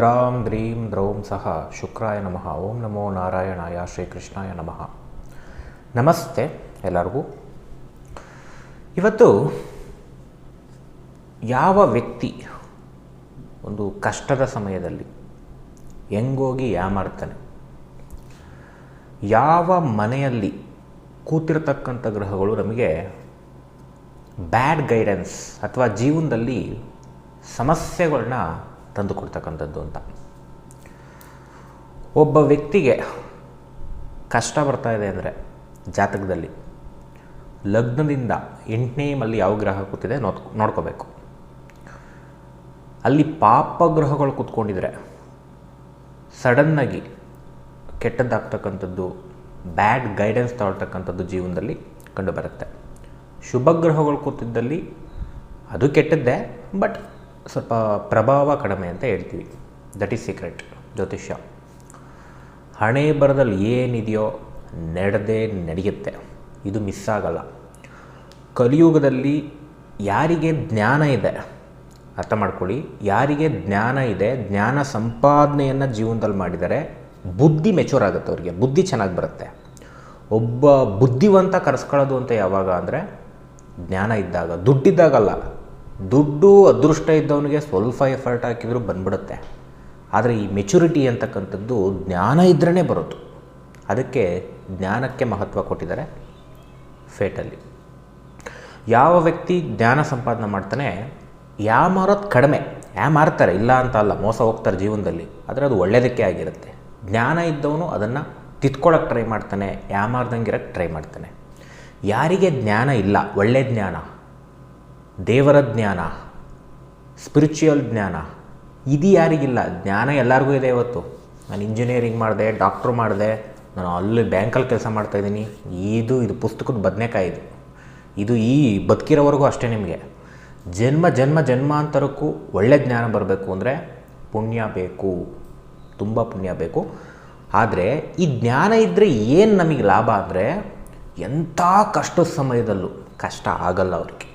ಭದ್ರಾಂ ದ್ರೀಂ ದ್ರೌಂ ಸಹ. ಶುಕ್ರಾಯ ನಮಃ. ಓಂ ನಮೋ ನಾರಾಯಣಾಯ. ಶ್ರೀಕೃಷ್ಣಾಯ ನಮಃ. ನಮಸ್ತೆ ಎಲ್ಲರಿಗೂ. ಇವತ್ತು ಯಾವ ವ್ಯಕ್ತಿ ಒಂದು ಕಷ್ಟದ ಸಮಯದಲ್ಲಿ ಹೆಂಗೋಗಿ ಯಾಮಾರ್ತಾನೆ ಯಾವ ಮನೆಯಲ್ಲಿ ಕೂತಿರ್ತಕ್ಕಂಥ ಗ್ರಹಗಳು ನಮಗೆ ಬ್ಯಾಡ್ ಗೈಡೆನ್ಸ್ ಅಥವಾ ಜೀವನದಲ್ಲಿ ಸಮಸ್ಯೆಗಳನ್ನ ತಂದು ಕೊಡ್ತಕ್ಕಂಥದ್ದು ಅಂತ. ಒಬ್ಬ ವ್ಯಕ್ತಿಗೆ ಕಷ್ಟ ಬರ್ತಾ ಇದೆ ಅಂದರೆ ಜಾತಕದಲ್ಲಿ ಲಗ್ನದಿಂದ ಎಂಟನೇ ಮಲ್ಲಿ ಯಾವ ಗ್ರಹ ಕೂತಿದೆ ನೋಡ್, ನೋಡ್ಕೋಬೇಕು. ಅಲ್ಲಿ ಪಾಪ ಗ್ರಹಗಳು ಕೂತ್ಕೊಂಡಿದ್ರೆ ಸಡನ್ನಾಗಿ ಕೆಟ್ಟದ್ದಾಗ್ತಕ್ಕಂಥದ್ದು, ಬ್ಯಾಡ್ ಗೈಡೆನ್ಸ್ ತಗೊಳ್ತಕ್ಕಂಥದ್ದು ಜೀವನದಲ್ಲಿ ಕಂಡುಬರುತ್ತೆ. ಶುಭ ಗ್ರಹಗಳು ಕೂತಿದ್ದಲ್ಲಿ ಅದು ಕೆಟ್ಟದ್ದೇ, ಬಟ್ ಸ್ವಲ್ಪ ಪ್ರಭಾವ ಕಡಿಮೆ ಅಂತ ಹೇಳ್ತೀವಿ. ದಟ್ ಈಸ್ ಸೀಕ್ರೆಟ್ ಜ್ಯೋತಿಷ್ಯ. ಹಣೆ ಬರದಲ್ಲಿ ಏನಿದೆಯೋ ನಡೆದೇ ನಡೆಯುತ್ತೆ. ಇದು ಮಿಸ್ ಆಗಲ್ಲ. ಕಲಿಯುಗದಲ್ಲಿ ಯಾರಿಗೆ ಜ್ಞಾನ ಇದೆ? ಅರ್ಥ ಮಾಡ್ಕೊಳ್ಳಿ. ಯಾರಿಗೆ ಜ್ಞಾನ ಇದೆ? ಜ್ಞಾನ ಸಂಪಾದನೆಯನ್ನು ಜೀವನದಲ್ಲಿ ಮಾಡಿದರೆ ಬುದ್ಧಿ ಮೆಚೂರ್ ಆಗುತ್ತೆ ಅವರಿಗೆ. ಬುದ್ಧಿ ಚೆನ್ನಾಗಿ ಬರುತ್ತೆ. ಒಬ್ಬ ಬುದ್ಧಿವಂತ ಕರೆಸ್ಕೊಳ್ಳೋದು ಅಂತ ಯಾವಾಗ ಅಂದರೆ ಜ್ಞಾನ ಇದ್ದಾಗ. ದುಡ್ಡಿದ್ದಾಗಲ್ಲ. ದುಡ್ಡು ಅದೃಷ್ಟ ಇದ್ದವನಿಗೆ ಸ್ವಲ್ಪ ಎಫರ್ಟ್ ಹಾಕಿದರೂ ಬಂದ್ಬಿಡುತ್ತೆ. ಆದರೆ ಈ ಮೆಚುರಿಟಿ ಅಂತಕ್ಕಂಥದ್ದು ಜ್ಞಾನ ಇದ್ರೇ ಬರೋದು. ಅದಕ್ಕೆ ಜ್ಞಾನಕ್ಕೆ ಮಹತ್ವ ಕೊಟ್ಟಿದ್ದಾರೆ ಫೇಟಲ್ಲಿ ಯಾವ ವ್ಯಕ್ತಿ ಜ್ಞಾನ ಸಂಪಾದನೆ ಮಾಡ್ತಾನೆ, ಯಾ ಮಾರೋದು ಕಡಿಮೆ, ಯಾ ಮಾರ್ತಾರೆ, ಇಲ್ಲ ಅಂತ ಅಲ್ಲ, ಮೋಸ ಹೋಗ್ತಾರೆ ಜೀವನದಲ್ಲಿ, ಆದರೆ ಅದು ಒಳ್ಳೆಯದಕ್ಕೆ ಆಗಿರುತ್ತೆ. ಜ್ಞಾನ ಇದ್ದವನು ಅದನ್ನು ತಿತ್ಕೊಳ್ಳೋಕೆ ಟ್ರೈ ಮಾಡ್ತಾನೆ, ಯಾ ಮಾರ್ದಂಗಿರೋಕ್ಕೆ ಟ್ರೈ ಮಾಡ್ತಾನೆ. ಯಾರಿಗೆ ಜ್ಞಾನ ಇಲ್ಲ ಒಳ್ಳೆಯ ಜ್ಞಾನ ದೇವರ ಜ್ಞಾನ ಸ್ಪಿರಿಚುವಲ್ ಜ್ಞಾನ. ಇದು ಯಾರಿಗಿಲ್ಲ, ಜ್ಞಾನ ಎಲ್ಲರಿಗೂ ಇದೆ ಇವತ್ತು. ನಾನು ಇಂಜಿನಿಯರಿಂಗ್ ಮಾಡಿದೆ ಡಾಕ್ಟ್ರು ಮಾಡಿದೆ, ನಾನು ಅಲ್ಲಿ ಬ್ಯಾಂಕಲ್ಲಿ ಕೆಲಸ ಮಾಡ್ತಾಯಿದ್ದೀನಿ ಇದು ಇದು ಪುಸ್ತಕದ ಬದನೆಕಾಯಿ ಇದು. ಇದು ಈ ಬದುಕಿರೋವರೆಗೂ ಅಷ್ಟೇ ನಿಮಗೆ. ಜನ್ಮ ಜನ್ಮ, ಜನ್ಮಾಂತರಕ್ಕೂ ಒಳ್ಳೆ ಜ್ಞಾನ ಬರಬೇಕು ಅಂದರೆ ಪುಣ್ಯ ಬೇಕು. ತುಂಬ ಪುಣ್ಯ ಬೇಕು. ಆದರೆ ಈ ಜ್ಞಾನ ಇದ್ದರೆ ಏನು ನಮಗೆ ಲಾಭ ಅಂದರೆ ಎಂಥ ಕಷ್ಟದ ಸಮಯದಲ್ಲೂ ಕಷ್ಟ ಆಗಲ್ಲ ಅವ್ರಿಗೆ.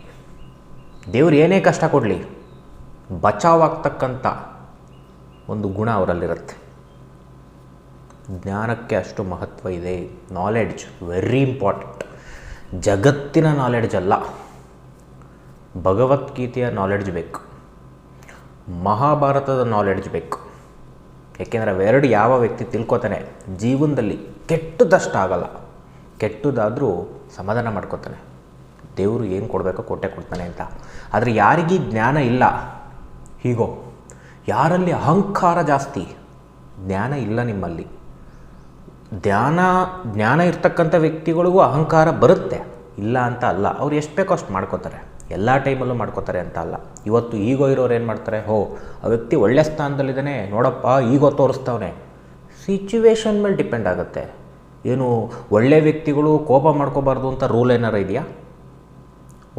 ದೇವ್ರು ಏನೇ ಕಷ್ಟ ಕೊಡಲಿ, ಬಚಾವಾಗ್ತಕ್ಕಂಥ ಒಂದು ಗುಣ ಅವರಲ್ಲಿರುತ್ತೆ. ಜ್ಞಾನಕ್ಕೆ ಅಷ್ಟು ಮಹತ್ವ ಇದೆ. ನಾಲೆಡ್ಜ್ ವೆರಿ ಇಂಪಾರ್ಟೆಂಟ್ ಜಗತ್ತಿನ ನಾಲೆಡ್ಜ್ ಅಲ್ಲ. ಭಗವದ್ಗೀತೆಯ ನಾಲೆಡ್ಜ್ ಬೇಕು. ಮಹಾಭಾರತದ ನಾಲೆಡ್ಜ್ ಬೇಕು. ಏಕೆಂದರೆ ಅವೆರಡು ಯಾವ ವ್ಯಕ್ತಿ ತಿಳ್ಕೊತಾನೆ? ಜೀವನದಲ್ಲಿ ಕೆಟ್ಟದಷ್ಟಾಗಲ್ಲ ಕೆಟ್ಟದಾದರೂ ಸಮಾಧಾನ ಮಾಡ್ಕೊತಾನೆ. ದೇವರು ಏನು ಕೊಡಬೇಕೋ ಕೊಟ್ಟೆ ಕೊಡ್ತಾನೆ ಅಂತ. ಆದರೆ ಯಾರಿಗೀ ಜ್ಞಾನ ಇಲ್ಲ. ಹೀಗೋ, ಯಾರಲ್ಲಿ ಅಹಂಕಾರ ಜಾಸ್ತಿ, ಜ್ಞಾನ ಇಲ್ಲ ನಿಮ್ಮಲ್ಲಿ. ಧ್ಯಾನ, ಜ್ಞಾನ ಇರ್ತಕ್ಕಂಥ ವ್ಯಕ್ತಿಗಳಿಗೂ ಅಹಂಕಾರ ಬರುತ್ತೆ. ಇಲ್ಲ ಅಂತ ಅಲ್ಲ. ಅವ್ರು ಎಷ್ಟು ಬೇಕೋ ಅಷ್ಟು ಮಾಡ್ಕೋತಾರೆ. ಎಲ್ಲ ಟೈಮಲ್ಲೂ ಮಾಡ್ಕೋತಾರೆ ಅಂತ ಅಲ್ಲ. ಇವತ್ತು ಈಗೋ ಇರೋರು ಏನು ಮಾಡ್ತಾರೆ? ಹೋ, ಆ ವ್ಯಕ್ತಿ ಒಳ್ಳೆ ಸ್ಥಾನದಲ್ಲಿದ್ದಾನೆ, ನೋಡಪ್ಪ, ಈಗೋ ತೋರಿಸ್ತವನೆ. ಸಿಚುವೇಶನ್ ಮೇಲೆ ಡಿಪೆಂಡ್ ಆಗುತ್ತೆ. ಏನು, ಒಳ್ಳೆ ವ್ಯಕ್ತಿಗಳು ಕೋಪ ಮಾಡ್ಕೋಬಾರ್ದು ಅಂತ ರೂಲ್ ಏನಾರು ಇದೆಯಾ?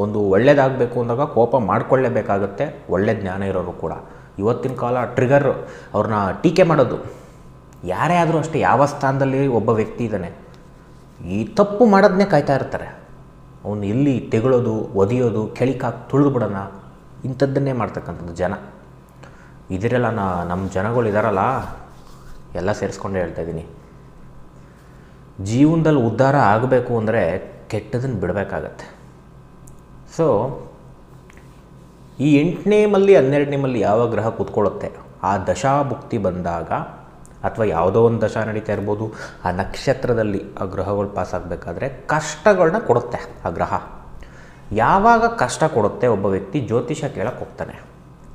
ಒಂದು ಒಳ್ಳೇದಾಗಬೇಕು ಅಂದಾಗ ಕೋಪ ಮಾಡಿಕೊಳ್ಳೇಬೇಕಾಗತ್ತೆ. ಒಳ್ಳೆ ಜ್ಞಾನ ಇರೋರು ಕೂಡ. ಇವತ್ತಿನ ಕಾಲ ಟ್ರಿಗರ್ ಅವ್ರನ್ನ ಟೀಕೆ ಮಾಡೋದು. ಯಾರೇ ಆದರೂ ಅಷ್ಟೇ, ಯಾವ ಸ್ಥಾನದಲ್ಲಿ ಒಬ್ಬ ವ್ಯಕ್ತಿ ಇದ್ದಾನೆ, ಈ ತಪ್ಪು ಮಾಡೋದನ್ನೇ ಕಾಯ್ತಾ ಇರ್ತಾರೆ. ಅವನು ಎಲ್ಲಿ ತೆಗಳೋದು, ಒದಿಯೋದು, ಕೆಳಿಕಾಕ್ ತುಳಿದು ಬಿಡೋಣ, ಇಂಥದ್ದನ್ನೇ ಮಾಡ್ತಕ್ಕಂಥದ್ದು ಜನ. ಇದಿರಲ್ಲ, ನಾ ನಮ್ಮ ಜನಗಳು ಇದ್ದಾರಲ್ಲ ಎಲ್ಲ ಸೇರಿಸ್ಕೊಂಡೇ ಹೇಳ್ತಾ ಇದ್ದೀನಿ. ಜೀವನದಲ್ಲಿ ಉದ್ಧಾರ ಆಗಬೇಕು ಅಂದರೆ ಕೆಟ್ಟದನ್ನು ಬಿಡಬೇಕಾಗತ್ತೆ. ಸೊ ಈ ಎಂಟನೇ ಮಲ್ಲಿ, ಹನ್ನೆರಡನೇ ಮಲ್ಲಿ ಯಾವ ಗ್ರಹ ಕೂತ್ಕೊಳ್ಳುತ್ತೆ? ಆ ದಶಾಭುಕ್ತಿ ಬಂದಾಗ ಅಥವಾ ಯಾವುದೋ ಒಂದು ದಶಾ ನಡೀತಾ ಇರ್ಬೋದು, ಆ ನಕ್ಷತ್ರದಲ್ಲಿ ಆ ಗ್ರಹಗಳು ಪಾಸ್ ಆಗಬೇಕಾದ್ರೆ ಕಷ್ಟಗಳನ್ನ ಕೊಡುತ್ತೆ ಆ ಗ್ರಹ. ಯಾವಾಗ ಕಷ್ಟ ಕೊಡುತ್ತೆ ಒಬ್ಬ ವ್ಯಕ್ತಿ ಜ್ಯೋತಿಷ ಕೇಳಕ್ಕೆ ಹೋಗ್ತಾನೆ.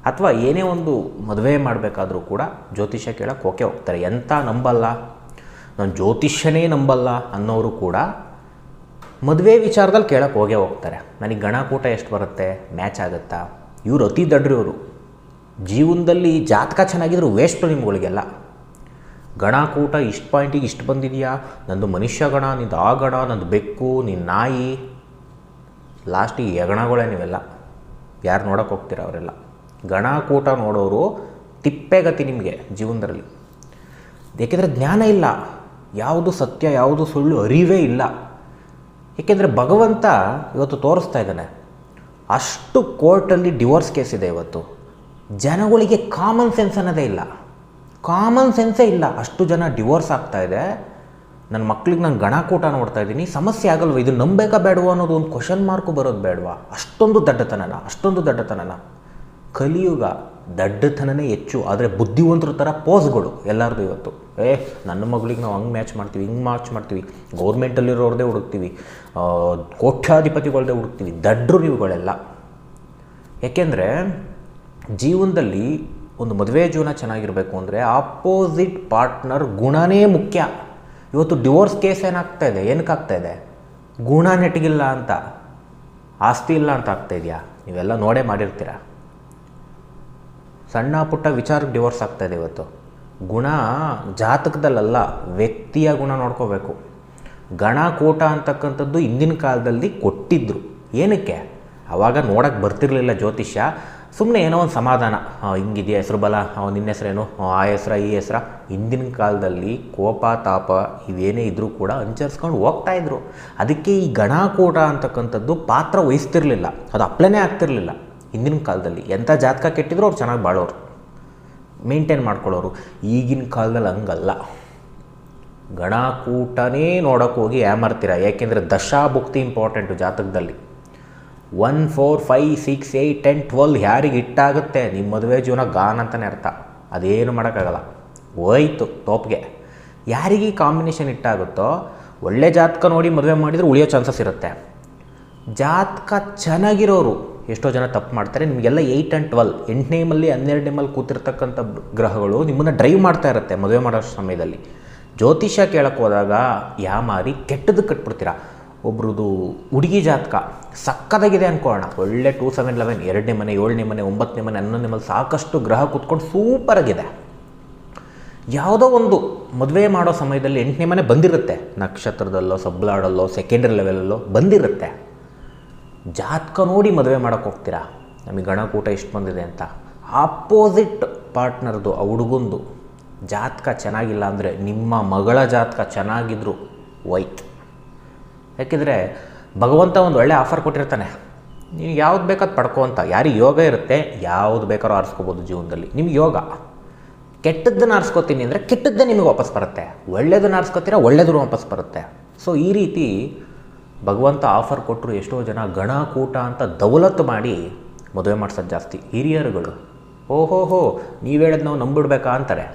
ಅಥವಾ ಏನೇ ಒಂದು ಮದುವೆ ಮಾಡಬೇಕಾದ್ರೂ ಕೂಡ ಜ್ಯೋತಿಷ ಕೇಳಕ್ಕೆ ಹೋಗೇ ಹೋಗ್ತಾರೆ. ಎಂಥ ನಂಬಲ್ಲ? ನಾನು ಜ್ಯೋತಿಷ್ಯನೇ ನಂಬಲ್ಲ ಅನ್ನೋರು ಕೂಡ ಮದುವೆ ವಿಚಾರದಲ್ಲಿ ಕೇಳೋಕ್ಕೆ ಹೋಗೇ ಹೋಗ್ತಾರೆ. ನನಗೆ ಗಣಕೂಟ ಎಷ್ಟು ಬರುತ್ತೆ? ಮ್ಯಾಚ್ ಆಗುತ್ತಾ? ಇವರು ಅತಿ ದಡ್ರು ಇವರು ಜೀವನದಲ್ಲಿ ಜಾತಕ ಚೆನ್ನಾಗಿದ್ರು ವೇಸ್ಟು ನಿಮ್ಗಳಿಗೆಲ್ಲ. ಗಣಕೂಟ ಇಷ್ಟು ಪಾಯಿಂಟಿಗೆ ಇಷ್ಟು ಬಂದಿದೆಯಾ? ನಂದು ಮನುಷ್ಯ ಗಣ, ನಿಂದು ಆ ಗಣ, ನಂದು ಬೆಕ್ಕು ನಿನ್ನ ನಾಯಿ. ಲಾಸ್ಟಿಗೆ ಯಗಣಗಳೇ ನೀವೆಲ್ಲ. ಯಾರು ನೋಡೋಕೆ ಹೋಗ್ತೀರ ಅವರೆಲ್ಲ? ಗಣಕೂಟ ನೋಡೋರು ತಿಪ್ಪೆಗತಿ ನಿಮಗೆ ಜೀವನದಲ್ಲಿ. ಏಕೆಂದರೆ ಜ್ಞಾನ ಇಲ್ಲ. ಯಾವುದು ಸತ್ಯ, ಯಾವುದು ಸುಳ್ಳು ಅರಿವೇ ಇಲ್ಲ. ಏಕೆಂದರೆ ಭಗವಂತ ಇವತ್ತು ತೋರಿಸ್ತಾ ಇದ್ದಾನೆ, ಅಷ್ಟು ಕೋರ್ಟಲ್ಲಿ ಡಿವೋರ್ಸ್ ಕೇಸ್ ಇದೆ ಇವತ್ತು. ಜನಗಳಿಗೆ ಕಾಮನ್ ಸೆನ್ಸ್ ಅನ್ನೋದೇ ಇಲ್ಲ. ಕಾಮನ್ ಸೆನ್ಸೇ ಇಲ್ಲ. ಅಷ್ಟು ಜನ ಡಿವೋರ್ಸ್ ಆಗ್ತಾ ಇದೆ. ನನ್ನ ಮಕ್ಳಿಗೆ ನಾನು ಗಣಕೂಟ ನೋಡ್ತಾ ಇದ್ದೀನಿ. ಸಮಸ್ಯೆ ಆಗಲ್ವ? ಇದು ನಂಬೇಕಾ ಬೇಡವಾ ಅನ್ನೋದು ಒಂದು ಕ್ವಶನ್ ಮಾರ್ಕು ಬರೋದು ಬೇಡವಾ? ಅಷ್ಟೊಂದು ದಡ್ಡತನನ ಅಷ್ಟೊಂದು ದಡ್ಡತನನ. ಕಲಿಯುಗ ದಡ್ಡತನನೇ ಹೆಚ್ಚು, ಆದರೆ ಬುದ್ಧಿವಂತರ ಥರ ಪೋಸ್ಗಳು ಎಲ್ಲರದು ಇವತ್ತು. ಏ, ನನ್ನ ಮಗಳಿಗೆ ನಾವು ಹಂಗೆ ಮ್ಯಾಚ್ ಮಾಡ್ತೀವಿ, ಹಿಂಗೆ ಮ್ಯಾಚ್ ಮಾಡ್ತೀವಿ ಗೌರ್ಮೆಂಟಲ್ಲಿರೋರದೇ ಹುಡುಕ್ತೀವಿ ಕೋಟ್ಯಾಧಿಪತಿಗಳದೇ ಹುಡುಕ್ತೀವಿ ದಡ್ಡರು ಇವುಗಳೆಲ್ಲ ಏಕೆಂದರೆ ಜೀವನದಲ್ಲಿ ಒಂದು ಮದುವೆ ಜೀವನ ಚೆನ್ನಾಗಿರಬೇಕು ಅಂದರೆ ಆಪೋಸಿಟ್ ಪಾರ್ಟ್ನರ್ ಗುಣನೇ ಮುಖ್ಯ. ಇವತ್ತು ಡಿವೋರ್ಸ್ ಕೇಸ್ ಏನಾಗ್ತಾ ಇದೆ? ಏನಕ್ಕೆ ಆಗ್ತಾ ಇದೆ? ಗುಣ ನೆಟ್ಟಿಗಿಲ್ಲ ಅಂತ, ಆಸ್ತಿ ಇಲ್ಲ ಅಂತ ಆಗ್ತಾ ಇದೆಯಾ? ನೀವೆಲ್ಲ ನೋಡೇ ಮಾಡಿರ್ತೀರ? ಸಣ್ಣ ಪುಟ್ಟ ವಿಚಾರಕ್ಕೆ ಡಿವೋರ್ಸ್ ಆಗ್ತಾ ಇದೆ ಇವತ್ತು. ಗುಣ ಜಾತಕದಲ್ಲಲ್ಲ, ವ್ಯಕ್ತಿಯ ಗುಣ ನೋಡ್ಕೋಬೇಕು. ಗಣ ಕೂಟ ಅಂತಕ್ಕಂಥದ್ದು ಹಿಂದಿನ ಕಾಲದಲ್ಲಿ ಕೊಟ್ಟಿದ್ದರು ಏನಕ್ಕೆ? ಆವಾಗ ನೋಡೋಕ್ಕೆ ಬರ್ತಿರ್ಲಿಲ್ಲ ಜ್ಯೋತಿಷ್ಯ. ಸುಮ್ಮನೆ ಏನೋ ಒಂದು ಸಮಾಧಾನ. ಹಿಂಗಿದೆಯಾ ಹೆಸರು ಬಲ ಅವ್ನು ನಿನ್ನ ಹೆಸರೇನು? ಆ ಹೆಸ್ರ, ಈ ಹೆಸ್ರ. ಹಿಂದಿನ ಕಾಲದಲ್ಲಿ ಕೋಪ, ತಾಪ ಇವೇನೇ ಇದ್ದರೂ ಕೂಡ ಅಂಚರ್ಸ್ಕೊಂಡು ಹೋಗ್ತಾ ಇದ್ರು ಅದಕ್ಕೆ ಈ ಗಣಕೂಟ ಅಂತಕ್ಕಂಥದ್ದು ಪಾತ್ರ ವಹಿಸ್ತಿರ್ಲಿಲ್ಲ. ಅದು ಅಪ್ಲೈನೇ ಆಗ್ತಿರ್ಲಿಲ್ಲ. ಹಿಂದಿನ ಕಾಲದಲ್ಲಿ ಎಂಥ ಜಾತಕ ಕೆಟ್ಟಿದ್ರು ಅವ್ರು ಚೆನ್ನಾಗಿ ಬಾಳೋರು. ಮೇಂಟೈನ್ ಮಾಡ್ಕೊಳ್ಳೋರು. ಈಗಿನ ಕಾಲದಲ್ಲಿ ಹಂಗಲ್ಲ. ಗಣಕೂಟನೇ ನೋಡೋಕೆ ಹೋಗಿ ಯಾಮರ್ತೀರ? ಯಾಕೆಂದರೆ ದಶಾಭುಕ್ತಿ ಇಂಪಾರ್ಟೆಂಟು ಜಾತಕದಲ್ಲಿ. One four five six eight ten twelve ಯಾರಿಗೆ ಇಟ್ಟಾಗುತ್ತೆ ನಿಮ್ಮ ಮದುವೆ ಜೀವನ ಗಾನ್ ಅಂತಲೇ ಅರ್ಥ. ಅದೇನು ಮಾಡೋಕ್ಕಾಗಲ್ಲ. ಹೋಯ್ತು, ತೋಪ್ಗೆ. ಯಾರಿಗೆ ಈ ಕಾಂಬಿನೇಷನ್ ಇಟ್ಟಾಗುತ್ತೋ ಒಳ್ಳೆ ಜಾತಕ ನೋಡಿ ಮದುವೆ ಮಾಡಿದರೆ ಉಳಿಯೋ ಚಾನ್ಸಸ್ ಇರುತ್ತೆ. ಜಾತಕ ಚೆನ್ನಾಗಿರೋರು ಎಷ್ಟೋ ಜನ ತಪ್ಪು ಮಾಡ್ತಾರೆ. ನಿಮಗೆಲ್ಲ ಏಯ್ಟ್ ಆ್ಯಂಡ್ ಟ್ವೆಲ್ ಎಂಟನೇ ಮಲ್ಲಿ ಹನ್ನೆರಡು ನೇಮಲ್ಲಿ ಕೂತಿರ್ತಕ್ಕಂಥ ಗ್ರಹಗಳು ನಿಮ್ಮನ್ನು ಡ್ರೈವ್ ಮಾಡ್ತಾ ಇರುತ್ತೆ ಮದುವೆ ಮಾಡೋ ಸಮಯದಲ್ಲಿ. ಜ್ಯೋತಿಷ್ಯ ಕೇಳಕ್ಕೆ ಹೋದಾಗ ಯಾಮಾರಿ ಕೆಟ್ಟದ್ದು ಕಟ್ಬಿಡ್ತೀರಾ? ಒಬ್ರದ್ದು ಹುಡುಗಿ ಜಾತಕ ಸಕ್ಕದಾಗಿದೆ ಅನ್ಕೊಳ್ಳೋಣ ಒಳ್ಳೆ ಟೂ ಸೆವೆನ್ ಲೆವೆನ್ ಎರಡನೇ ಮನೆ, ಏಳನೇ ಮನೆ, ಒಂಬತ್ತನೇ ಮನೆ, ಹನ್ನೊಂದನೇ ಮನೆ ಸಾಕಷ್ಟು ಗ್ರಹ ಕೂತ್ಕೊಂಡು ಸೂಪರಾಗಿದೆ ಯಾವುದೋ ಒಂದು ಮದುವೆ ಮಾಡೋ ಸಮಯದಲ್ಲಿ ಎಂಟನೇ ಮನೆ ಬಂದಿರುತ್ತೆ. ನಕ್ಷತ್ರದಲ್ಲೋ, ಸಬ್ಲಾಡಲ್ಲೋ ಸೆಕೆಂಡ್ರಿ ಲೆವೆಲಲ್ಲೋ ಬಂದಿರುತ್ತೆ. ಜಾತಕ ನೋಡಿ ಮದುವೆ ಮಾಡೋಕ್ಕೆ ಹೋಗ್ತೀರಾ? ನಮಗೆ ಗಣಕೂಟ ಇಷ್ಟು ಬಂದಿದೆ ಅಂತ. ಆಪೋಸಿಟ್ ಪಾರ್ಟ್ನರ್ದು ಆ ಹುಡುಗಂದು ಜಾತಕ ಚೆನ್ನಾಗಿಲ್ಲ ಅಂದರೆ ನಿಮ್ಮ ಮಗಳ ಜಾತಕ ಚೆನ್ನಾಗಿದ್ರು ವೈಟ್ ಯಾಕೆಂದರೆ ಭಗವಂತ ಒಂದು ಒಳ್ಳೆ ಆಫರ್ ಕೊಟ್ಟಿರ್ತಾನೆ. ನೀವು ಯಾವ್ದು ಬೇಕಾದ್ ಪಡ್ಕೊ ಯಾರಿಗೆ ಯೋಗ ಇರುತ್ತೆ, ಯಾವ್ದು ಬೇಕಾದ್ರೂ ಆರಿಸ್ಕೋಬೋದು ಜೀವನದಲ್ಲಿ. ನಿಮ್ಗೆ ಯೋಗ. ಕೆಟ್ಟದ್ದನ್ನು ಆರಿಸ್ಕೋತೀನಿ ಅಂದರೆ ಕೆಟ್ಟದ್ದೇ ನಿಮಗೆ ವಾಪಸ್ ಬರುತ್ತೆ. ಒಳ್ಳೇದನ್ನು ಆರಿಸ್ಕೋತೀರ, ಒಳ್ಳೇದನ್ನು ವಾಪಸ್ ಬರುತ್ತೆ. ಸೊ ಈ ರೀತಿ ಭಗವಂತ ಆಫರ್ ಕೊಟ್ಟರು ಎಷ್ಟೋ ಜನ ಗಣಕೂಟ ಅಂತ ದೌಲತ್ತು ಮಾಡಿ ಮದುವೆ ಮಾಡ್ಸೋದು ಜಾಸ್ತಿ. ಹಿರಿಯರುಗಳು, ಓಹೋಹೋ ನೀವು ಹೇಳೋದು ನಾವು ನಂಬಿಡ್ಬೇಕಾ ಅಂತಾರೆ.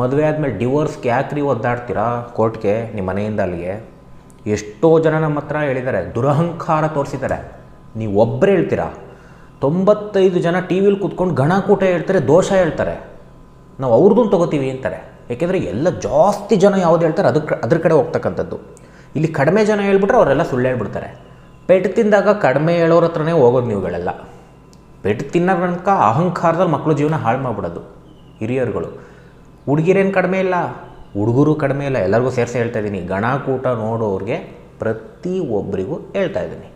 ಮದುವೆ ಆದಮೇಲೆ ಡಿವೋರ್ಸ್ಗೆ ಯಾಕ್ರಿ ಒದ್ದಾಡ್ತೀರಾ ಕೋರ್ಟ್ಗೆ ನಿಮ್ಮ ಮನೆಯಿಂದ ಅಲ್ಲಿಗೆ? ಎಷ್ಟೋ ಜನ ನಮ್ಮ ಹತ್ರ ಹೇಳಿದ್ದಾರೆ, ದುರಹಂಕಾರ ತೋರಿಸಿದ್ದಾರೆ. ನೀವು ಒಬ್ಬರೇ ಹೇಳ್ತೀರಾ? ತೊಂಬತ್ತೈದು ಜನ ಟಿ ವಿಲಿ ಕೂತ್ಕೊಂಡು ಗಣಕೂಟ ಹೇಳ್ತಾರೆ, ದೋಷ ಹೇಳ್ತಾರೆ. ನಾವು ಅವ್ರದ್ದು ತಗೋತೀವಿ ಅಂತಾರೆ. ಏಕೆಂದರೆ ಎಲ್ಲ ಜಾಸ್ತಿ ಜನ ಯಾವ್ದು ಹೇಳ್ತಾರೆ ಅದಕ್ಕೆ ಅದ್ರ ಕಡೆ ಹೋಗ್ತಕ್ಕಂಥದ್ದು. ಇಲ್ಲಿ ಕಡಿಮೆ ಜನ ಹೇಳ್ಬಿಟ್ರೆ ಅವರೆಲ್ಲ ಸುಳ್ಳು ಹೇಳ್ಬಿಡ್ತಾರೆ. ಪೆಟ್ಟು ತಿಂದಾಗ ಕಡಿಮೆ ಹೇಳೋರ ಹತ್ರನೇ ಹೋಗೋದು ನೀವುಗಳೆಲ್ಲ. ಪೆಟ್ಟು ತಿನ್ನೋ ಅಹಂಕಾರದಲ್ಲಿ ಮಕ್ಕಳು ಜೀವನ ಹಾಳು ಮಾಡಿಬಿಡೋದು. ಹಿರಿಯರುಗಳು. ಹುಡುಗಿರೇನು ಕಡಿಮೆ ಇಲ್ಲ. ಹುಡುಗರು ಕಡಿಮೆ ಇಲ್ಲ. ಎಲ್ಲರಿಗೂ ಸೇರಿಸಿ ಹೇಳ್ತಾ ಇದ್ದೀನಿ. ಗಣಕೂಟ ನೋಡೋರಿಗೆ ಪ್ರತಿ ಒಬ್ಬರಿಗೂ ಹೇಳ್ತಾ ಇದ್ದೀನಿ.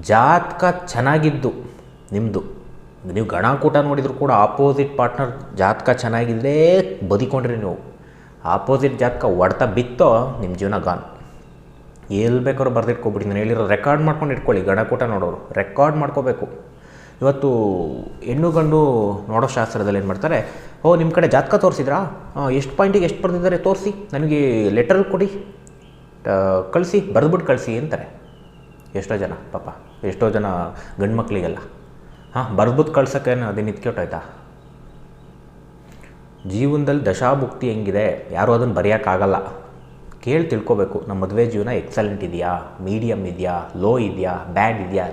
ಜಾತಕ ಚೆನ್ನಾಗಿದ್ದು ನಿಮ್ಮದು ನೀವು ಗಣಕೂಟ ನೋಡಿದರೂ ಕೂಡ ಆಪೋಸಿಟ್ ಪಾರ್ಟ್ನರ್ ಜಾತಕ ಚೆನ್ನಾಗಿದ್ದೇ ಬದಿಕೊಂಡ್ರಿ ನೀವು. ಆಪೋಸಿಟ್ ಜಾತಕ ಹೊಡ್ತಾ ಬಿತ್ತೋ ನಿಮ್ಮ ಜೀವನ ಗಾನ್ ಎಲ್ಲಿ ಬೇಕಾದ್ರೂ ಬರೆದಿಟ್ಕೊಬಿಡಿ. ನಾನು ಹೇಳಿರೋ ರೆಕಾರ್ಡ್ ಮಾಡ್ಕೊಂಡು ಇಟ್ಕೊಳ್ಳಿ. ಗಣಕೂಟ ನೋಡೋರು. ರೆಕಾರ್ಡ್ ಮಾಡ್ಕೋಬೇಕು. ಇವತ್ತು ಹೆಣ್ಣು ಗಂಡು ನೋಡೋ ಶಾಸ್ತ್ರದಲ್ಲಿ ಏನು ಮಾಡ್ತಾರೆ? ಓ, ನಿಮ್ಮ ಕಡೆ ಜಾತಕ ತೋರಿಸಿದ್ರಾ? ಎಷ್ಟು ಪಾಯಿಂಟಿಗೆ ಎಷ್ಟು ಬರೆದಿದ್ದಾರೆ? ತೋರಿಸಿ. ನನಗೆ ಲೆಟರ್ ಕೊಡಿ. ಕಳಿಸಿ. ಬರೆದ್ಬಿಟ್ಟು ಕಳಿಸಿ ಅಂತಾರೆ. ಎಷ್ಟೋ ಜನ, ಪಾಪ. ಎಷ್ಟೋ ಜನ ಗಂಡು ಮಕ್ಕಳಿಗೆಲ್ಲ ಹಾಂ ಬರೆದ್ಬಿಟ್ಟು ಕಳ್ಸೋಕ್ಕೇನು ಅದೇನು ಇದ್ಕೊಟ್ಟಾಯ್ತಾ ಜೀವನದಲ್ಲಿ ದಶಾಭುಕ್ತಿ ಹೆಂಗಿದೆ? ಯಾರೂ ಅದನ್ನು ಬರೆಯೋಕ್ಕಾಗಲ್ಲ. ಕೇಳಿ ತಿಳ್ಕೊಬೇಕು ನಮ್ಮ ಮದುವೆ ಜೀವನ ಎಕ್ಸಲೆಂಟ್ ಇದೆಯಾ? ಮೀಡಿಯಮ್ ಇದೆಯಾ? ಲೋ ಇದೆಯಾ? ಬ್ಯಾಡ್ ಇದೆಯಾ?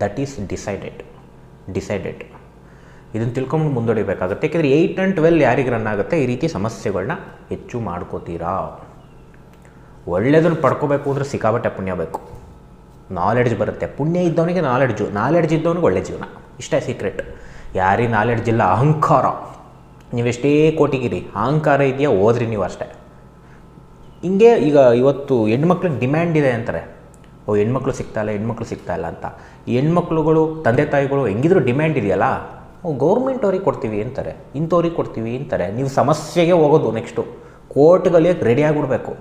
ದಟ್ ಈಸ್ ಡಿಸೈಡೆಡ್ ಡಿಸೈಡೆಡ್ ಇದನ್ನು ತಿಳ್ಕೊಂಡು ಮುಂದುವರಿಬೇಕಾಗುತ್ತೆ ಯಾಕೆಂದರೆ ಏಯ್ಟ್ ಆ್ಯಂಡ್ ಟ್ವೆಲ್ ಯಾರಿಗೆ ರನ್ ಆಗುತ್ತೆ? ಈ ರೀತಿ ಸಮಸ್ಯೆಗಳನ್ನ ಹೆಚ್ಚು ಮಾಡ್ಕೋತೀರಾ? ಒಳ್ಳೆಯದನ್ನು ಪಡ್ಕೋಬೇಕು ಅಂದರೆ ಸಿಕ್ಕಾಬಟ್ಟೆ ಪುಣ್ಯ ಬೇಕು. ನಾಲೆಡ್ಜ್ ಬರುತ್ತೆ. ಪುಣ್ಯ ಇದ್ದವನಿಗೆ ನಾಲೆಡ್ಜು ನಾಲೆಡ್ಜ್ ಇದ್ದವನಿಗೆ ಒಳ್ಳೆ ಜೀವನ. ಇಷ್ಟೇ ಸೀಕ್ರೆಟ್ ಯಾರಿಗೆ ನಾಲೆಡ್ಜ್ ಇಲ್ಲ? ಅಹಂಕಾರ. ನೀವೆಷ್ಟೇ ಕೋಟಿಗಿರಿ, ಅಹಂಕಾರ ಇದೆಯಾ, ಹೋದ್ರಿ ನೀವು ಅಷ್ಟೇ. ಹಿಂಗೆ ಈಗ ಇವತ್ತು ಹೆಣ್ಮಕ್ಳಿಗೆ ಡಿಮ್ಯಾಂಡ್ ಇದೆ ಅಂತಾರೆ. ಓ, ಹೆಣ್ಮಕ್ಳು ಸಿಗ್ತಾ ಇಲ್ಲ, ಹೆಣ್ಮಕ್ಳು ಸಿಗ್ತಾ ಇಲ್ಲ ಅಂತ. ಹೆಣ್ಮಕ್ಳುಗಳು, ತಂದೆ ತಾಯಿಗಳು ಹೆಂಗಿದ್ರು ಡಿಮ್ಯಾಂಡ್ ಇದೆಯಲ್ಲ? ಓ ಗೌರ್ಮೆಂಟ್ ಅವ್ರಿಗೆ ಕೊಡ್ತೀವಿ ಅಂತಾರೆ. ಇಂಥವ್ರಿಗೆ ಕೊಡ್ತೀವಿ ಅಂತಾರೆ. ನೀವು ಸಮಸ್ಯೆಗೆ ಹೋಗೋದು ನೆಕ್ಸ್ಟು ಕೋರ್ಟ್ಗಳಿಗೆ ರೆಡಿ ಆಗಿಬಿಡ್ಬೇಕು.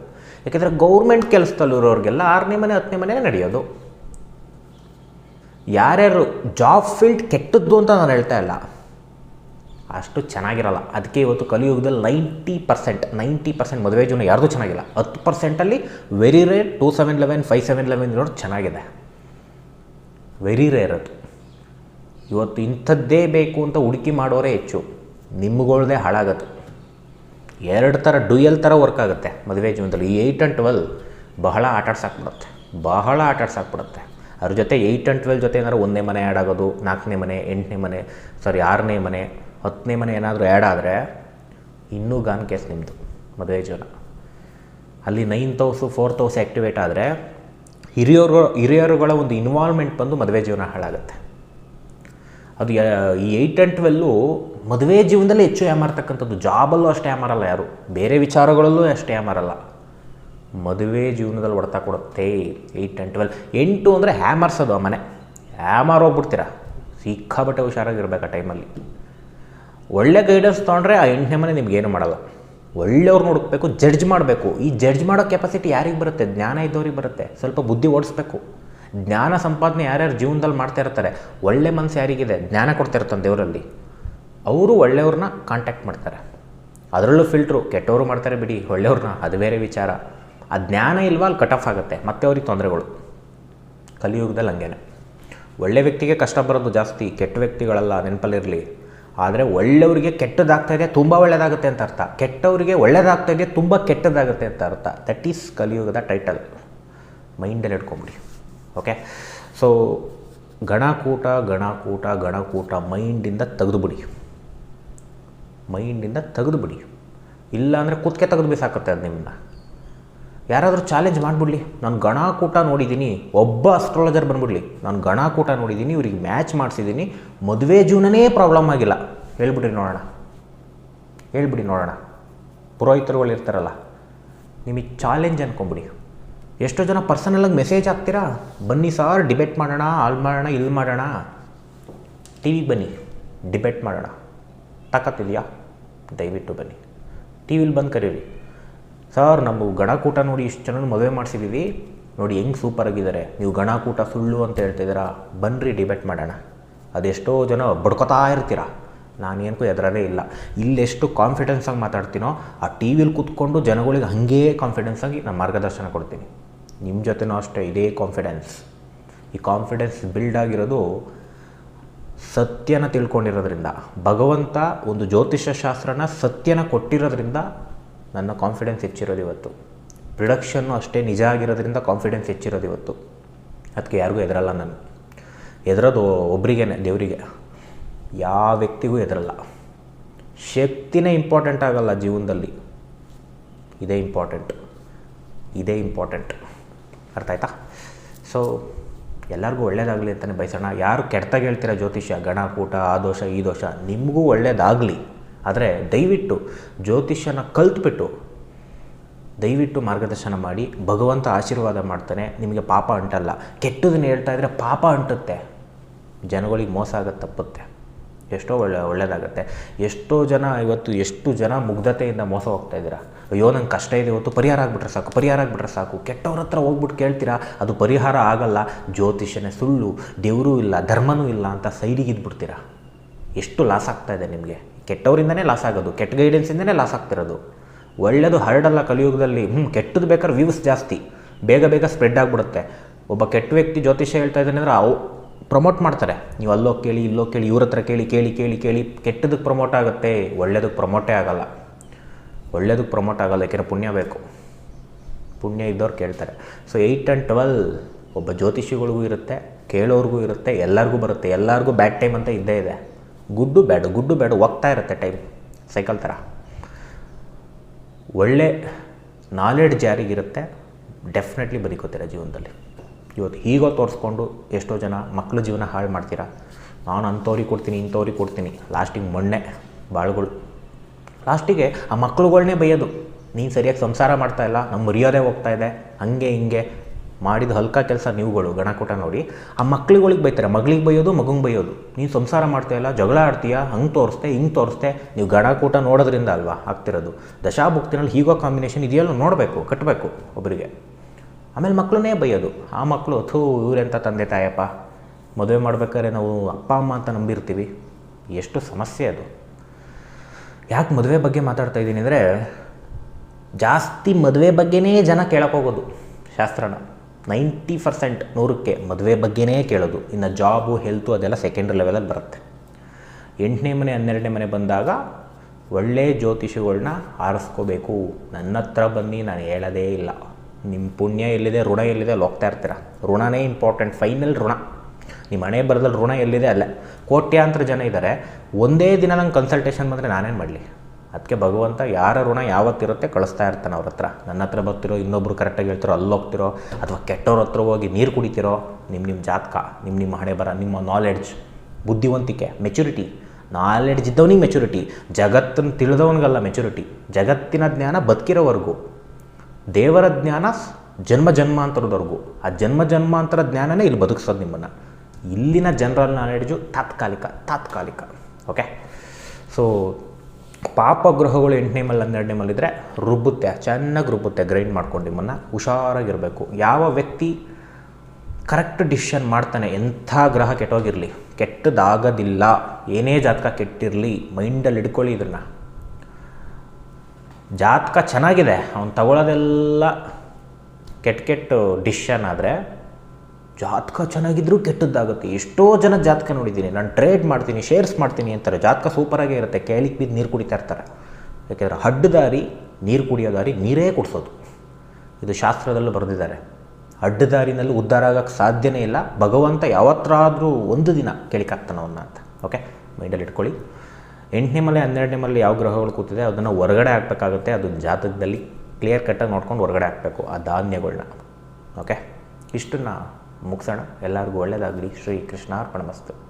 ಯಾಕೆಂದರೆ ಗೌರ್ಮೆಂಟ್ ಕೆಲಸದಲ್ಲಿರೋರಿಗೆಲ್ಲ ಆರನೇ ಮನೆ, ಹತ್ತನೇ ಮನೆ ನಡೆಯೋದು. ಯಾರ್ಯಾರು ಜಾಬ್ ಫೀಲ್ಡ್ ಕೆಟ್ಟದ್ದು ಅಂತ ನಾನು ಹೇಳ್ತಾ ಇಲ್ಲ. ಅಷ್ಟು ಚೆನ್ನಾಗಿರಲ್ಲ. ಅದಕ್ಕೆ ಇವತ್ತು ಕಲಿಯುಗದಲ್ಲಿ ನೈಂಟಿ ಪರ್ಸೆಂಟ್ ನೈಂಟಿ ಪರ್ಸೆಂಟ್ ಮದುವೆ ಜೀವನ ಯಾರ್ದು ಚೆನ್ನಾಗಿಲ್ಲ. ಹತ್ತು ಪರ್ಸೆಂಟಲ್ಲಿ very rare two seven eleven five seven eleven ಇರೋದು ಚೆನ್ನಾಗಿದೆ. ವೆರಿ ರೇರ್ ಅದು. ಇವತ್ತು ಇಂಥದ್ದೇ ಬೇಕು ಅಂತ ಹುಡುಕಿ ಮಾಡೋರೇ ಹೆಚ್ಚು. ನಿಮ್ಗಳ್ದೇ ಹಾಳಾಗತ್ತೆ. ಎರಡು ಥರ ಡುಯಲ್ ಥರ ವರ್ಕ್ ಆಗುತ್ತೆ ಮದುವೆ ಜೀವನದಲ್ಲಿ. ಈ ಏಯ್ಟ್ ಆ್ಯಂಡ್ ಟ್ವೆಲ್ ಬಹಳ ಆಟಾಡ್ಸಾಕ್ಬಿಡುತ್ತೆ ಬಹಳ ಆಟಾಡ್ಸಾಕ್ಬಿಡುತ್ತೆ ಅದ್ರ ಜೊತೆ ಏಯ್ಟ್ ಆ್ಯಂಡ್ ಟ್ವೆಲ್ ಜೊತೆ ಏನಾದ್ರು ಒಂದನೇ ಮನೆ ಆಡಾಗೋದು ನಾಲ್ಕನೇ ಮನೆ, ಎಂಟನೇ ಮನೆ ಸಾರಿ ಆರನೇ ಮನೆ ಹತ್ತನೇ ಮನೆ ಏನಾದರೂ ಆ್ಯಡ್ ಆದರೆ ಇನ್ನೂ ಗಾನ್ ಕೇಸ್ ನಿಮ್ಮದು ಮದುವೆ ಜೀವನ. ಅಲ್ಲಿ ninth house fourth house activate ಆದರೆ ಹಿರಿಯರು, ಹಿರಿಯರುಗಳ ಒಂದು ಇನ್ವಾಲ್ವ್ಮೆಂಟ್ ಬಂದು ಮದುವೆ ಜೀವನ ಹಾಳಾಗುತ್ತೆ. ಅದು ಈ ಏಯ್ಟ್ ಆ್ಯಂಡ್ ಟ್ವೆಲ್ಲು ಮದುವೆ ಜೀವನದಲ್ಲಿ ಹೆಚ್ಚು ಯಾಮಾರ್ತಕ್ಕಂಥದ್ದು ಜಾಬಲ್ಲೂ ಅಷ್ಟೇ ಯಾಮಾರಲ್ಲ ಯಾರು. ಬೇರೆ ವಿಚಾರಗಳಲ್ಲೂ ಅಷ್ಟೇ ಯಾಮಾರಲ್ಲ ಮದುವೆ ಜೀವನದಲ್ಲಿ ಹೊಡೆತ ಕೊಡುತ್ತೆ ಏಯ್ಟ್ ಆ್ಯಂಡ್ ಟ್ವೆಲ್ ಎಂಟು ಅಂದರೆ ಹ್ಯಾಮರ್ಸೋದು ಆ ಮನೆ. ಹ್ಯಾಮರ್ ಹೋಗ್ಬಿಡ್ತೀರಾ ಸಿಕ್ಕಾಬಟ್ಟೆ ಹುಷಾರಾಗಿರ್ಬೇಕು ಆ ಟೈಮಲ್ಲಿ ಒಳ್ಳೆ ಗೈಡೆನ್ಸ್ ತೊಗೊಂಡ್ರೆ ಆ ಎಂಟನೇ ಮನೆ ನಿಮ್ಗೇನು ಮಾಡಲ್ಲ. ಒಳ್ಳೆಯವ್ರನ್ನ ಹುಡುಕ್ಬೇಕು ಜಡ್ಜ್ ಮಾಡಬೇಕು. ಈ ಜಡ್ಜ್ ಮಾಡೋ ಕೆಪಾಸಿಟಿ ಯಾರಿಗೆ ಬರುತ್ತೆ? ಜ್ಞಾನ ಇದ್ದವ್ರಿಗೆ ಬರುತ್ತೆ. ಸ್ವಲ್ಪ ಬುದ್ಧಿ ಓಡಿಸ್ಬೇಕು. ಜ್ಞಾನ ಸಂಪಾದನೆ ಯಾರ್ಯಾರು ಜೀವನದಲ್ಲಿ ಮಾಡ್ತಾ ಇರ್ತಾರೆ, ಒಳ್ಳೆ ಮನಸ್ಸು ಯಾರಿಗಿದೆ? ಜ್ಞಾನ ಕೊಡ್ತಿರ್ತಾನೆ ದೇವರಲ್ಲಿ. ಅವರು ಒಳ್ಳೆಯವ್ರನ್ನ ಕಾಂಟ್ಯಾಕ್ಟ್ ಮಾಡ್ತಾರೆ. ಅದರಲ್ಲೂ ಫಿಲ್ಟ್ರು ಕೆಟ್ಟವರು ಮಾಡ್ತಾರೆ ಬಿಡಿ ಒಳ್ಳೆಯವ್ರನ್ನ ಅದು ಬೇರೆ ವಿಚಾರ. ಆ ಜ್ಞಾನ ಇಲ್ವಾ, ಅಲ್ಲಿ ಕಟ್ ಆಫ್ ಆಗುತ್ತೆ. ಮತ್ತೆ ಅವ್ರಿಗೆ ತೊಂದರೆಗಳು. ಕಲಿಯುಗದಲ್ಲಿ ಹಂಗೇನೆ. ಒಳ್ಳೆ ವ್ಯಕ್ತಿಗೆ ಕಷ್ಟ ಬರೋದು ಜಾಸ್ತಿ, ಕೆಟ್ಟ ವ್ಯಕ್ತಿಗಳೆಲ್ಲ ನೆನಪಲ್ಲಿರಲಿ ಆದರೆ ಒಳ್ಳೆಯವರಿಗೆ ಕೆಟ್ಟದಾಗ್ತಾ ಇದೆ, ತುಂಬ ಒಳ್ಳೆಯದಾಗುತ್ತೆ ಅಂತ ಅರ್ಥ. ಕೆಟ್ಟವರಿಗೆ ಒಳ್ಳೆಯದಾಗ್ತಾ ಇದೆ, ತುಂಬ ಕೆಟ್ಟದಾಗುತ್ತೆ ಅಂತ ಅರ್ಥ. ದಟ್ ಈಸ್ ಕಲಿಯುಗದ ಟೈಟಲ್ ಮೈಂಡಲ್ಲಿ ಇಟ್ಕೊಂಬಿಡಿ. Okay so ಗಣಕೂಟ ಗಣಕೂಟ ಗಣಕೂಟ ಮೈಂಡಿಂದ ತೆಗೆದುಬಿಡಿ. ಮೈಂಡಿಂದ ತೆಗೆದುಬಿಡಿ. ಇಲ್ಲ ಅಂದರೆ ಕುತ್ತಿಗೆ ತೆಗೆದು ಬಿಸಾಕತ್ತೆ ಅದು ನಿಮ್ಮನ್ನ ಯಾರಾದರೂ ಚಾಲೆಂಜ್ ಮಾಡಿಬಿಡ್ಲಿ. ನಾನು ಗಣಕೂಟ ನೋಡಿದ್ದೀನಿ ಒಬ್ಬ ಅಸ್ಟ್ರಾಲಜರ್ ಬಂದ್ಬಿಡ್ಲಿ. ನಾನು ಗಣಕೂಟ ನೋಡಿದ್ದೀನಿ ಇವ್ರಿಗೆ ಮ್ಯಾಚ್ ಮಾಡಿಸಿದ್ದೀನಿ ಮದುವೆ ಜೀವನನೇ ಪ್ರಾಬ್ಲಮ್ ಆಗಿಲ್ಲ. ಹೇಳ್ಬಿಡ್ರಿ ನೋಡೋಣ. ಹೇಳ್ಬಿಡಿ ನೋಡೋಣ. ಪುರೋಹಿತರುಗಳು ಇರ್ತಾರಲ್ಲ, ನಿಮಗೆ ಚಾಲೆಂಜ್ ಅನ್ಕೊಂಬಿಡಿ ಎಷ್ಟೋ ಜನ ಪರ್ಸನಲಾಗಿ ಮೆಸೇಜ್ ಹಾಕ್ತೀರಾ? ಬನ್ನಿ ಸಾರ್ ಡಿಬೇಟ್ ಮಾಡೋಣ ಅಲ್ಲಿ ಮಾಡೋಣ ಇಲ್ಲಿ ಮಾಡೋಣ. ಟಿ ವಿಗೆ ಬನ್ನಿ. ಡಿಬೇಟ್ ಮಾಡೋಣ. ತಾಕತ್ತಿದೆಯಾ ದಯವಿಟ್ಟು ಬನ್ನಿ. ಟಿ ವಿಲಿ ಬಂದು ಕರೀರಿ. ಸರ್, ನಮ್ಮ ಗಣಕೂಟ ನೋಡಿ ಇಷ್ಟು ಜನ ಮದುವೆ ಮಾಡಿಸಿದ್ದೀವಿ ನೋಡಿ ಹೆಂಗೆ ಸೂಪರ್ ಆಗಿದ್ದಾರೆ ನೀವು ಗಣಕೂಟ ಸುಳ್ಳು ಅಂತ ಹೇಳ್ತಿದ್ದೀರಾ ಬನ್ನಿರಿ ಡಿಬೇಟ್ ಮಾಡೋಣ. ಅದೆಷ್ಟೋ ಜನ ಬಡ್ಕೊತಾ ಇರ್ತೀರಾ. ನಾನೇನಕ್ಕೂ ಎದುರೇ ಇಲ್ಲ. ಇಲ್ಲೆಷ್ಟು ಕಾನ್ಫಿಡೆನ್ಸಾಗಿ ಮಾತಾಡ್ತೀನೋ, ಆ ಟಿ ವಿಲಿ ಕೂತ್ಕೊಂಡು ಜನಗಳಿಗೆ ಹಾಗೇ ಕಾನ್ಫಿಡೆನ್ಸಾಗಿ ನಾನು ಮಾರ್ಗದರ್ಶನ ಕೊಡ್ತೀನಿ. ನಿಮ್ಮ ಜೊತೆನೂ ಅಷ್ಟೇ, ಇದೇ ಕಾನ್ಫಿಡೆನ್ಸ್ ಈ ಕಾನ್ಫಿಡೆನ್ಸ್ ಬಿಲ್ಡ್ ಆಗಿರೋದು ಸತ್ಯನ ತಿಳ್ಕೊಂಡಿರೋದ್ರಿಂದ. ಭಗವಂತ ಒಂದು ಜ್ಯೋತಿಷ್ಯ ಶಾಸ್ತ್ರನ ಸತ್ಯನ ಕೊಟ್ಟಿರೋದ್ರಿಂದ ನನ್ನ ಕಾನ್ಫಿಡೆನ್ಸ್ ಹೆಚ್ಚಿರೋದು ಇವತ್ತು. ಪ್ರಿಡಕ್ಷನ್ನು ಅಷ್ಟೇ ನಿಜ ಆಗಿರೋದ್ರಿಂದ ಕಾನ್ಫಿಡೆನ್ಸ್ ಹೆಚ್ಚಿರೋದು ಇವತ್ತು. ಅದಕ್ಕೆ ಯಾರಿಗೂ ಎದುರಲ್ಲ ನಾನು. ಎದುರೋದು ಒಬ್ರಿಗೆ ದೇವರಿಗೆ. ಯಾವ ವ್ಯಕ್ತಿಗೂ ಎದುರಲ್ಲ ಶಕ್ತಿನೇ ಇಂಪಾರ್ಟೆಂಟ್ ಆಗಲ್ಲ ಜೀವನದಲ್ಲಿ. ಇದೇ ಇಂಪಾರ್ಟೆಂಟ್ ಇದೇ ಇಂಪಾರ್ಟೆಂಟ್ ಅರ್ಥ ಆಯ್ತಾ? ಸೊ ಎಲ್ಲರಿಗೂ ಒಳ್ಳೇದಾಗಲಿ ಅಂತಲೇ ಬಯಸೋಣ. ಯಾರು ಕೆಡ್ತಾಗ ಹೇಳ್ತೀರಾ ಜ್ಯೋತಿಷ್ಯ, ಗಣ, ಕೂಟ, ಆ ದೋಷ, ಈ ದೋಷ, ನಿಮಗೂ ಒಳ್ಳೇದಾಗಲಿ. ಆದರೆ ದಯವಿಟ್ಟು ಜ್ಯೋತಿಷ್ಯನ ಕಲ್ತ್ಬಿಟ್ಟು, ದಯವಿಟ್ಟು ಮಾರ್ಗದರ್ಶನ ಮಾಡಿ, ಭಗವಂತ ಆಶೀರ್ವಾದ ಮಾಡ್ತಾನೆ, ನಿಮಗೆ ಪಾಪ ಅಂಟಲ್ಲ. ಕೆಟ್ಟದನ್ನ ಹೇಳ್ತಾ ಇದ್ರೆ ಪಾಪ ಅಂಟುತ್ತೆ. ಜನಗಳಿಗೆ ಮೋಸ ಆಗೋದು ತಪ್ಪುತ್ತೆ ಎಷ್ಟೋ ಒಳ್ಳೆ ಒಳ್ಳೆಯದಾಗುತ್ತೆ ಎಷ್ಟೋ ಜನ ಇವತ್ತು, ಎಷ್ಟು ಜನ ಮುಗ್ಧತೆಯಿಂದ ಮೋಸ ಹೋಗ್ತಾ ಇದ್ದೀರಾ? ಅಯ್ಯೋ, ನಂಗೆ ಕಷ್ಟ ಇದೆ ಇವತ್ತು, ಪರಿಹಾರ ಆಗಿಬಿಟ್ರೆ ಸಾಕು, ಪರಿಹಾರ ಆಗಿಬಿಟ್ರೆ ಸಾಕು. ಕೆಟ್ಟವ್ರ ಹತ್ರ ಹೋಗ್ಬಿಟ್ಟು ಕೇಳ್ತೀರಾ? ಅದು ಪರಿಹಾರ ಆಗಲ್ಲ. ಜ್ಯೋತಿಷ್ಯನೇ ಸುಳ್ಳು, ದೇವರೂ ಇಲ್ಲ, ಧರ್ಮನೂ ಇಲ್ಲ ಅಂತ ಸೈಡಿಗೆ ಇದ್ಬಿಡ್ತೀರಾ ಎಷ್ಟು ಲಾಸ್ ಆಗ್ತಾ ಇದೆ ನಿಮಗೆ? ಕೆಟ್ಟವರಿಂದನೇ ಲಾಸ್ ಆಗೋದು, ಕೆಟ್ಟ ಗೈಡೆನ್ಸಿಂದನೇ ಲಾಸ್ ಆಗ್ತಿರೋದು. ಒಳ್ಳೆಯದು ಹರಡಲ್ಲ ಕಲಿಯುಗದಲ್ಲಿ ಹ್ಞೂ ಕೆಟ್ಟದ್ದು ಬೇಕಾದ್ರೆ ವ್ಯೂಸ್ ಜಾಸ್ತಿ, ಬೇಗ ಬೇಗ ಸ್ಪ್ರೆಡ್ ಆಗಿಬಿಡುತ್ತೆ. ಒಬ್ಬ ಕೆಟ್ಟ ವ್ಯಕ್ತಿ ಜ್ಯೋತಿಷ್ಯ ಹೇಳ್ತಾ ಇದ್ದಾನೆ ಅಂದರೆ ಅವು ಪ್ರಮೋಟ್ ಮಾಡ್ತಾರೆ. ನೀವು ಅಲ್ಲೋ ಕೇಳಿ, ಇಲ್ಲೋ ಕೇಳಿ, ಇವ್ರ ಹತ್ರ ಕೇಳಿ ಕೇಳಿ ಕೇಳಿ ಕೇಳಿ, ಕೆಟ್ಟದಕ್ಕೆ ಪ್ರಮೋಟ್ ಆಗುತ್ತೆ ಒಳ್ಳೆಯದಕ್ಕೆ ಪ್ರಮೋಟೇ ಆಗಲ್ಲ. ಒಳ್ಳೆಯದಕ್ಕೆ ಪ್ರಮೋಟ್ ಆಗಲ್ಲ, ಯಾಕೆಂದರೆ ಪುಣ್ಯ ಬೇಕು. ಪುಣ್ಯ ಇದ್ದವ್ರು ಕೇಳ್ತಾರೆ. ಸೊ ಏಯ್ಟ್ ಆ್ಯಂಡ್ ಟ್ವೆಲ್ ಒಬ್ಬ ಜ್ಯೋತಿಷಿಗಳಿಗೂ ಇರುತ್ತೆ, ಕೇಳೋರಿಗೂ ಇರುತ್ತೆ, ಎಲ್ಲರಿಗೂ ಬರುತ್ತೆ, ಎಲ್ಲರಿಗೂ ಬ್ಯಾಡ್ ಟೈಮ್ ಅಂತ ಇದ್ದೇ ಇದೆ. ಗುಡ್ಡು ಬ್ಯಾಡು ಗುಡ್ಡು ಬ್ಯಾಡು ಹೋಗ್ತಾ ಇರುತ್ತೆ ಟೈಮ್ ಸೈಕಲ್ ಥರ. ಒಳ್ಳೆ ನಾಲೆಡ್ಜ್ ಯಾರಿಗಿರುತ್ತೆ ಡೆಫಿನೆಟ್ಲಿ ಬದುಕೋತೀರ ಜೀವನದಲ್ಲಿ. ಇವತ್ತು ಹೀಗೋ ತೋರಿಸ್ಕೊಂಡು ಎಷ್ಟೋ ಜನ ಮಕ್ಕಳ ಜೀವನ ಹಾಳು ಮಾಡ್ತೀರಾ? ನಾನು ಅಂಥವ್ರಿಗೆ ಕೊಡ್ತೀನಿ, ಇಂಥವ್ರಿಗೆ ಕೊಡ್ತೀನಿ. ಲಾಸ್ಟಿಗೆ ಮೊನ್ನೆ ಬಾಳುಗಳು. ಲಾಸ್ಟಿಗೆ ಆ ಮಕ್ಕಳುಗಳನ್ನೇ ಬೈಯೋದು. ನೀನು ಸರಿಯಾಗಿ ಸಂಸಾರ ಮಾಡ್ತಾ ಇಲ್ಲ ನಮ್ಮ ಮರ್ಯಾದೆ ಹೋಗ್ತಾ ಇದೆ, ಹಂಗೆ ಹಿಂಗೆ ಮಾಡಿದ ಹಲ್ಕ ಕೆಲಸ ನೀವುಗಳು ಗಣಕೂಟ ನೋಡಿ, ಆ ಮಕ್ಳುಗಳಿಗೆ ಬೈತಾರೆ, ಮಗಳಿಗೆ ಬೈಯೋದು, ಮಗಂಗೆ ಬೈಯೋದು. ನೀನು ಸಂಸಾರ ಮಾಡ್ತಾ ಇಲ್ಲ, ಜಗಳ ಆಡ್ತೀಯಾ, ಹಂಗೆ ತೋರಿಸ್ತೆ, ಹಿಂಗೆ ತೋರಿಸ್ತೆ, ನೀವು ಗಣಕೂಟ ನೋಡೋದ್ರಿಂದ ಅಲ್ವಾ ಆಗ್ತಿರೋದು. ದಶಾಭುಕ್ತಿನಲ್ಲಿ ಹೀಗೋ ಕಾಂಬಿನೇಷನ್ ಇದೆಯಲ್ಲ ನೋಡಬೇಕು ಕಟ್ಟಬೇಕು ಒಬ್ಬರಿಗೆ ಆಮೇಲೆ ಮಕ್ಕಳನ್ನೇ ಬೈಯೋದು. ಆ ಮಕ್ಕಳು ಅಥೂ ಇವರೆಂಥ ತಂದೆ ತಾಯಪ್ಪ, ಮದುವೆ ಮಾಡ್ಬೇಕಾದ್ರೆ ನಾವು ಅಪ್ಪ, ಅಮ್ಮ ಅಂತ ನಂಬಿರ್ತೀವಿ. ಎಷ್ಟು ಸಮಸ್ಯೆ ಅದು. ಯಾಕೆ ಮದುವೆ ಬಗ್ಗೆ ಮಾತಾಡ್ತಾ ಇದ್ದೀನಿ ಅಂದರೆ, ಜಾಸ್ತಿ ಮದುವೆ ಬಗ್ಗೆನೇ ಜನ ಕೇಳಕ್ಕೆ ಹೋಗೋದು ಶಾಸ್ತ್ರನ. ನೈಂಟಿ ಪರ್ಸೆಂಟ್ ನೂರಕ್ಕೆ ಮದುವೆ ಬಗ್ಗೆನೇ ಕೇಳೋದು. ಇನ್ನು ಜಾಬು, ಹೆಲ್ತು ಅದೆಲ್ಲ ಸೆಕೆಂಡ್ರಿ ಲೆವೆಲಲ್ಲಿ ಬರುತ್ತೆ. ಎಂಟನೇ ಮನೆ, ಹನ್ನೆರಡನೇ ಮನೆ ಬಂದಾಗ ಒಳ್ಳೆಯ ಜ್ಯೋತಿಷಿಗಳನ್ನ ಆರಿಸ್ಕೋಬೇಕು. ನನ್ನ ಹತ್ರ ಬನ್ನಿ, ನಾನು ಹೇಳೋದೇ ಇಲ್ಲ. ನಿಮ್ಮ ಪುಣ್ಯ ಎಲ್ಲಿದೆ, ಋಣ ಎಲ್ಲಿದೆ ಅಲ್ಲಿ ಹೋಗ್ತಾ ಇರ್ತೀರ. ಋಣನೇ ಇಂಪಾರ್ಟೆಂಟ್ ಫೈನಲ್ ಋಣ. ನಿಮ್ಮ ಮನೆ ಬರದಲ್ಲಿ ಋಣ ಎಲ್ಲಿದೆ ಅಲ್ಲೇ. ಕೋಟ್ಯಾಂತರ ಜನ ಇದ್ದಾರೆ. ಒಂದೇ ದಿನ ನಂಗೆ ಕನ್ಸಲ್ಟೇಷನ್ ಬಂದರೆ ನಾನೇನು ಮಾಡಲಿ? ಅದಕ್ಕೆ ಭಗವಂತ ಯಾರ ಋಣ ಯಾವತ್ತಿರುತ್ತೆ ಕಳಿಸ್ತಾ ಇರ್ತಾನೆ ಅವ್ರ ಹತ್ರ. ನನ್ನ ಹತ್ರ ಬರ್ತಿರೋ, ಇನ್ನೊಬ್ರು ಕರೆಕ್ಟಾಗಿ ಹೇಳ್ತಿರೋ, ಅಲ್ಲಿ ಹೋಗ್ತಿರೋ, ಅಥವಾ ಕೆಟ್ಟವ್ರ ಹತ್ರ ಹೋಗಿ ನೀರು ಕುಡಿತಿರೋ ನಿಮ್ಮ ನಿಮ್ಮ ಜಾತಕ ನಿಮ್ಮ ನಿಮ್ಮ ಹಣೆ ಬರ ನಿಮ್ಮ ನಾಲೆಡ್ಜ್ ಬುದ್ಧಿವಂತಿಕೆ ಮೆಚುರಿಟಿ ನಾಲೆಡ್ಜ್ ಇದ್ದವನಿಗೆ ಮೆಚುರಿಟಿ ಜಗತ್ತನ್ನು ತಿಳಿದವನಿಗಲ್ಲ ಮೆಚುರಿಟಿ ಜಗತ್ತಿನ ಜ್ಞಾನ ಬದುಕಿರೋವರೆಗೂ. ದೇವರ ಜ್ಞಾನ ಜನ್ಮ ಜನ್ಮಾಂತರದವರೆಗೂ. ಆ ಜನ್ಮ ಜನ್ಮಾಂತರ ಜ್ಞಾನನೇ ಇಲ್ಲಿ ಬದುಕಿಸೋದು ನಿಮ್ಮನ್ನು. ಇಲ್ಲಿನ ಜನರಲ್ ನಾಲೆಡ್ಜು ತಾತ್ಕಾಲಿಕ ತಾತ್ಕಾಲಿಕ. ಓಕೆ ಸೊ ಪಾಪ ಗ್ರಹಗಳು ಎಂಟನೇ ಮೇಲೆ ಹನ್ನೆರಡನೇ ಮೇಲಿದ್ದರೆ ರುಬ್ಬುತ್ತೆ, ಚೆನ್ನಾಗಿ ರುಬ್ಬುತ್ತೆ ಗ್ರೈಂಡ್ ಮಾಡ್ಕೊಂಡು ನಿಮ್ಮನ್ನು. ಹುಷಾರಾಗಿರಬೇಕು. ಯಾವ ವ್ಯಕ್ತಿ ಕರೆಕ್ಟ್ ಡಿಸಿಷನ್ ಮಾಡ್ತಾನೆ, ಎಂಥ ಗ್ರಹ ಕೆಟ್ಟೋಗಿರಲಿ, ಕೆಟ್ಟದಾಗೋದಿಲ್ಲ, ಏನೇ ಜಾತಕ ಕೆಟ್ಟಿರಲಿ ಮೈಂಡಲ್ಲಿ ಇಟ್ಕೊಳ್ಳಿ ಇದನ್ನು ಜಾತಕ ಚೆನ್ನಾಗಿದೆ, ಅವ್ನು ತಗೊಳ್ಳೋದೆಲ್ಲ ಕೆಟ್ಟ ಕೆಟ್ಟು ಡಿಸಿಷನ್ ಆದರೆ ಜಾತಕ ಚೆನ್ನಾಗಿದ್ದರೂ ಕೆಟ್ಟದ್ದಾಗುತ್ತೆ. ಎಷ್ಟೋ ಜನ ಜಾತಕ ನೋಡಿದ್ದೀನಿ. ನಾನು ಟ್ರೇಡ್ ಮಾಡ್ತೀನಿ ಶೇರ್ಸ್ ಮಾಡ್ತೀನಿ ಅಂತಾರೆ. ಜಾತಕ ಸೂಪರಾಗೇ ಇರುತ್ತೆ. ಕೇಳಿಕ್ ಬಿದ್ದು ನೀರು ಕುಡಿತಾ ಇರ್ತಾರೆ. ಯಾಕೆಂದರೆ ಹಡ್ಡದಾರಿ, ನೀರು ಕುಡಿಯೋ ದಾರಿ ನೀರೇ ಕುಡಿಸೋದು. ಇದು ಶಾಸ್ತ್ರದಲ್ಲೂ ಬರೆದಿದ್ದಾರೆ. ಅಡ್ಡದಾರಿನಲ್ಲಿ ಉದ್ಧಾರ ಆಗೋಕ್ಕೆ ಸಾಧ್ಯನೇ ಇಲ್ಲ. ಭಗವಂತ ಯಾವತ್ತಾದರೂ ಒಂದು ದಿನ ಅವನ್ನ ಅಂತ. ಓಕೆ ಮೈಂಡಲ್ಲಿ ಇಟ್ಕೊಳ್ಳಿ. ಎಂಟನೇ ಮಲೆ, ಹನ್ನೆರಡನೇ ಮಲೆ ಯಾವ ಗ್ರಹಗಳು ಕೂತಿದೆ, ಅದನ್ನು ಹೊರಗಡೆ ಹಾಕ್ಬೇಕಾಗುತ್ತೆ. ಅದು ಜಾತಕದಲ್ಲಿ ಕ್ಲಿಯರ್ ಕಟ್ಟಾಗಿ ನೋಡ್ಕೊಂಡು ಹೊರಗಡೆ ಹಾಕಬೇಕು ಆ ಧಾನ್ಯಗಳನ್ನ ಓಕೆ ಇಷ್ಟನ್ನು ಮುಗಿಸೋಣ. ಎಲ್ಲರಿಗೂ ಒಳ್ಳೆಯದಾಗಲಿ ಶ್ರೀ ಕೃಷ್ಣಾರ್ಪಣ ಮಸ್ತು